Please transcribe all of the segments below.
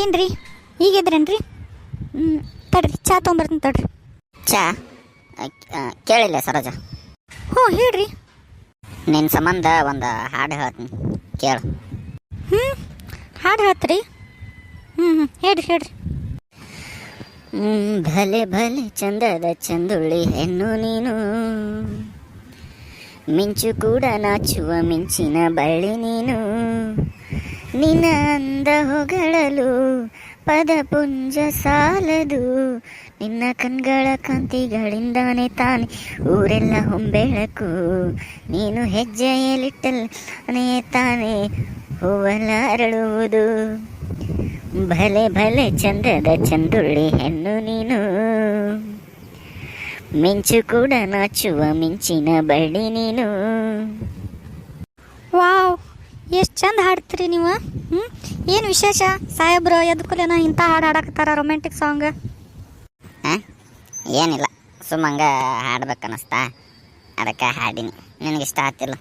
ಏನ್ರಿ? ಈಗಿದ್ರೇನ್ರಿ ಹ್ಞೂ ತಡ್ರಿ ಚಾ ತೊಗೊಂಬರ್ತೀನಿ ತಡ್ರಿ. ಚಾ? ಕೇಳಿಲ್ಲ ಸರೋಜ. ಹ್ಞೂ ಹೇಳ್ರಿ. ನಿನ್ನ ಸಂಬಂಧ ಒಂದು ಹಾಡು ಹೇಳ್ತೀನಿ ಕೇಳು. ಹ್ಞೂ ಹಾಡು ಹೇಳ್ತೀರಿ. ಹ್ಞೂ ಹ್ಞೂ ಹೇಳ್ರಿ ಹೇಳ್ರಿ. ಭಲೆ ಭಲೆ ಚಂದದ ಚಂದುಳ್ಳಿ ಹೆಣ್ಣು ನೀನು. ಮಿಂಚು ಕೂಡ ನಾಚುವ ಮಿಂಚಿನ ಬಳ್ಳಿ ನೀನು. ನಿನ್ನ ಅಂದ ಹೊಗಳಲು ಪದಪುಂಜ ಸಾಲದು. ನಿನ್ನ ಕಣ್ಗಳ ಕಾಂತಿಗಳಿಂದಾನೆ ತಾನೆ ಊರೆಲ್ಲ ಹೊಂಬೆಳಕು. ನೀನು ಹೆಜ್ಜೆಯಲ್ಲಿಟ್ಟಲ್ಲೇ ತಾನೆ ಹೂವಲ್ಲ ಅರಳುವುದು. ಭಲೆ ಭಲೆ ಚಂದದ ಚಂದುಳ್ಳಿ ಹೆಣ್ಣು ನೀನು. ಮಿಂಚು ಕೂಡ ನಾಚುವ ಮಿಂಚಿನ ಬಳ್ಳಿ ನೀನು. ವಾವ್ ಎಷ್ಟು ಚಂದ ಹಾಡ್ತೀರಿ ನೀವು? ಹ್ಞೂ ಏನು ವಿಶೇಷ? ಸಾಹೇಬ್ರು ಏನೋ ಇಂಥ ಹಾಡು ಹಾಡಕತ್ತಾರ ರೊಮ್ಯಾಂಟಿಕ್ ಸಾಂಗ್ ಹಾಂ? ಏನಿಲ್ಲ. ಸುಮ್ಮಂಗ ಹಾಡ್ಬೇಕನ್ನಿಸ್ತಾ ಅದಕ್ಕೆ ಹಾಡಿನಿ. ನಿನಗೆ ಇಷ್ಟ ಆತಿಲ್ಲ?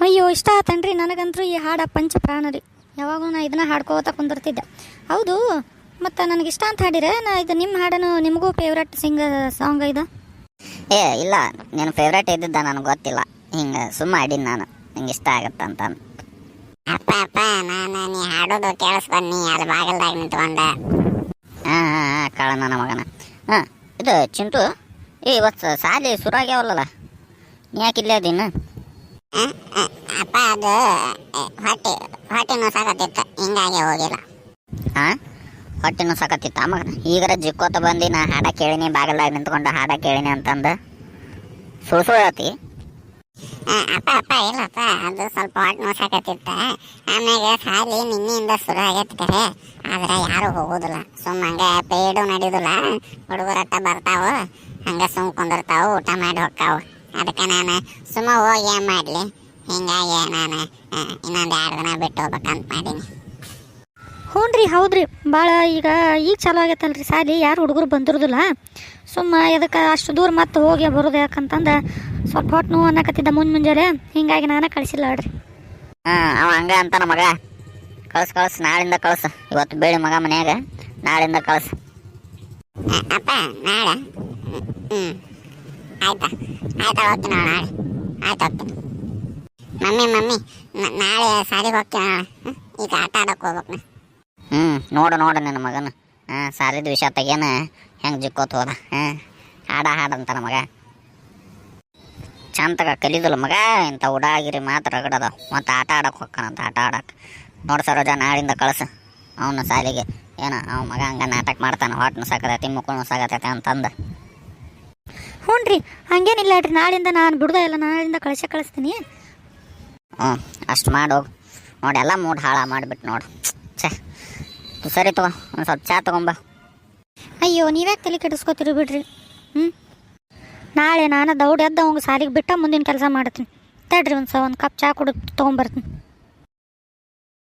ಅಯ್ಯೋ ಇಷ್ಟ ಆತನ್ರಿ. ನನಗಂತೂ ಈ ಹಾಡ ಪಂಚ ಪ್ರಾಣ ರೀ. ಯಾವಾಗೂ ನಾ ಇದನ್ನ ಹಾಡ್ಕೋತ ಕುಂದಿರ್ತಿದ್ದೆ. ಹೌದು. ಮತ್ತು ನನಗೆ ಇಷ್ಟ ಅಂತ ಹಾಡಿರೆ ನಾ ಇದು ನಿಮ್ಮ ಹಾಡನು ನಿಮಗೂ ಫೇವ್ರೆಟ್ ಸಿಂಗ್ ಸಾಂಗ್ ಇದು. ಏ ಇಲ್ಲ. ನಿನ್ನ ಫೇವ್ರೇಟ್ ಇದ್ದಿದ್ದ ನನಗೆ ಗೊತ್ತಿಲ್ಲ. ಹಿಂಗೆ ಸುಮ್ಮ ಹಾಡಿನ ನಾನು. ನಿಂಗೆ ಇಷ್ಟ ಆಗತ್ತಂತ ಅಪ್ಪ ನಾನು ನೀ ಹಾಡೋದು ಕೇಳಿಸ್ಬನ್ನಿ ಅಲ್ಲಿ ಬಾಗಲ್ದಾಗ ನಿಂತ್ಕೊಂಡ. ಹಾಂ ಹಾಂ ಹಾಂ ಕಾಳ ನನ್ನ ಮಗನ. ಹಾಂ ಇದು ಚಿಂಟು ಏ ಇವತ್ತು ಸಾಲಿ ಸುರಾಗ್ಯಾವಲ್ಲ ನೀ ಯಾಕೆ ಇಲ್ಲೇ ಅದಿನ್ನ? ಅಪ್ಪ ಅದು ಹೊಟ್ಟೆ ಹೊಟ್ಟೆ ನೋಸಾಕತ್ತಿತ್ತು ಹಿಂಗಾಗಿ ಹೋಗಿಲ್ಲ. ಹಾಂ ಹೊಟ್ಟೆನೂ ಸಾಕತ್ತಿತ್ತ ಮಗನ? ಈಗರ ಜಿಕ್ಕೋತ ಬಂದಿ ನಾ ಹಾಡ ಕೇಳಿನಿ ಬಾಗಲ್ದಾಗ ನಿಂತ್ಕೊಂಡು ಹಾಡ ಕೇಳಿನಿ ಅಂತಂದು. ಸುಳ್ಳು ಅಪ್ಪ ಅಪ್ಪ ಇಲ್ಲಪ್ಪ ಅದು ಸ್ವಲ್ಪ ಹೊಟ್ಟೆ ನೋಸಾಕತ್ತಿತ್ತ. ಆಮೇಲೆ ಸಾಲಿ ನಿನ್ನೆಯಿಂದ ಶುರು ಆಗೈತೆ ಕರೆ. ಆದ್ರೆ ಯಾರು ಹೋಗೋದಿಲ್ಲ. ಸುಮ್ಮ ಹಂಗೆ ಪೇಡು ನಡೆಯೋದಿಲ್ಲ. ಹುಡುಗರಟ್ಟ ಬರ್ತಾವ, ಹಂಗೆ ಸುಮ್ ಕುಂದಿರ್ತಾವು, ಊಟ ಮಾಡಿ ಹೋಗ್ತಾವು ಅದಕ್ಕೆ ನಾನು ಸುಮ್ಮ ಹೋಗಿ ಏನು ಮಾಡಲಿ. ಹಿಂಗಾಗಿ ನಾನು ಇನ್ನೊಂದ್ ಎರಡು ದಿನ ಬಿಟ್ಟು ಹೋಗ್ಬೇಕಂತ ಮಾಡೀನಿ. ಹ್ಞೂ ರೀ ಹೌದು ರೀ ಭಾಳ ಈಗ ಈಗ ಚಾಲೂ ರೀ ಸಾಲಿ. ಯಾರು ಹುಡುಗರು ಬಂದಿರೋದಿಲ್ಲ. ಸುಮ್ಮ ಇದಕ್ಕೆ ಅಷ್ಟು ದೂರ ಮತ್ತೆ ಹೋಗಿ ಬರೋದು ಯಾಕಂತಂದು ಸ್ವಲ್ಪ ಹೊಟ್ಟೆ ನೋವು ಅನ್ನಕತ್ತಿದ್ದ ಮುಂಜ್ ಮುಂಜಾನೆ. ಹಿಂಗಾಗಿ ನಾನೇ ಕಳಿಸಿಲ್ಲ ನೋಡ್ರಿ ಹಾಂ ಅವ ಹಂಗ ಅಂತಾನ ಮಗ. ಕಳ್ಸು ಕಳ್ಸು. ನಾಳಿಂದ ಕಳ್ಸು. ಇವತ್ತು ಬೇಳಿ ಮಗ ಮನ್ಯಾಗ. ನಾಳಿಂದ ಕಳ್ಸು. ಅಪ್ಪ ನಾಳೆ. ಹ್ಞೂ ಆಯ್ತಾ? ಆಯ್ತಾ ಹೋಗ್ತೀನಿ ನಾಳೆ. ಆಯ್ತು ಹೋಗ್ತೀನಿ. ಮಮ್ಮಿ ಮಮ್ಮಿ ನಾಳೆ ಸಾರಿಗೆ ಹೋಗ್ತೀನಿ ನಾಳೆ. ಈಗ ಆಟ ಆಡಕ್ಕೆ ಹೋಗ್ಬೇಕು ಹ್ಞೂ ನೋಡು ನೋಡು ನಿನ್ನ ಮಗನ. ಹಾಂ ಸಾಲಿದ ವಿಷಯ ತೆಗೇನ ಹೆಂಗೆ ಜಿಕ್ಕೋತ ಹೋದ. ಹಾಂ ಹಾಡ ಹಾಡಂತಾನ ಮಗ. ಚಂತಗ ಕಲಿದಲ್ಲ ಮಗ ಇಂಥ ಉಡಾಗಿರಿ ಮಾತ್ರ ರಗಡದ. ಮತ್ತೆ ಆಟ ಆಡಕ್ಕೆ ಹೊಕ್ಕನಂತ ಆಟ ಆಡಕ್ಕೆ ನೋಡು ಸರೋಜ ನಾಳಿಂದ ಕಳಸ ಅವನ ಸಾಲಿಗೆ. ಏನ ಅವ ಮಗ ಹಂಗ ನಾಟಕ ಮಾಡ್ತಾನೆ ಹೊಟ್ಟೆ ಸಾಕತೈತಿ ಮುಕ್ಕಳು ಸಾಕತೈತಿ ಅಂತಂದು. ಹ್ಞೂ ರೀ ಹಂಗೇನಿಲ್ಲ ರೀ ನಾಳಿಂದ ನಾನು ಬಿಡ್ದ ಇಲ್ಲ ನಾಳಿಂದ ಕಳಿಸೇ ಕಳಿಸ್ತೀನಿ. ಹ್ಞೂ ಅಷ್ಟು ಮಾಡೋಗಿ ನೋಡಿ ಎಲ್ಲ ಮೂಡ್ ಹಾಳ ಮಾಡಿಬಿಟ್ಟು ನೋಡು. ಛೇ ಸರಿ ತಗೋ, ಒಂದು ಸ್ವಲ್ಪ ಚಾ ತಗೊಂಬ ಅಯ್ಯೋ, ನೀವ್ಯಾಕೆ ತಲೆ ಕೆಡಿಸ್ಕೊತೀರಿ ಬಿಡ್ರಿ? ಹ್ಞೂ ನಾಳೆ ನಾನು ದೌಡ್ ಎದ್ದ ಅವಂಗೆ ಸಾಲಿಗೆ ಬಿಟ್ಟ ಮುಂದಿನ ಕೆಲಸ ಮಾಡ್ತೀನಿ. ತಡ್ರಿ ಒಂದು ಸ, ಒಂದು ಕಪ್ ಚಾ ಕುಡಿ ತೊಗೊಂಬರ್ತೀನಿ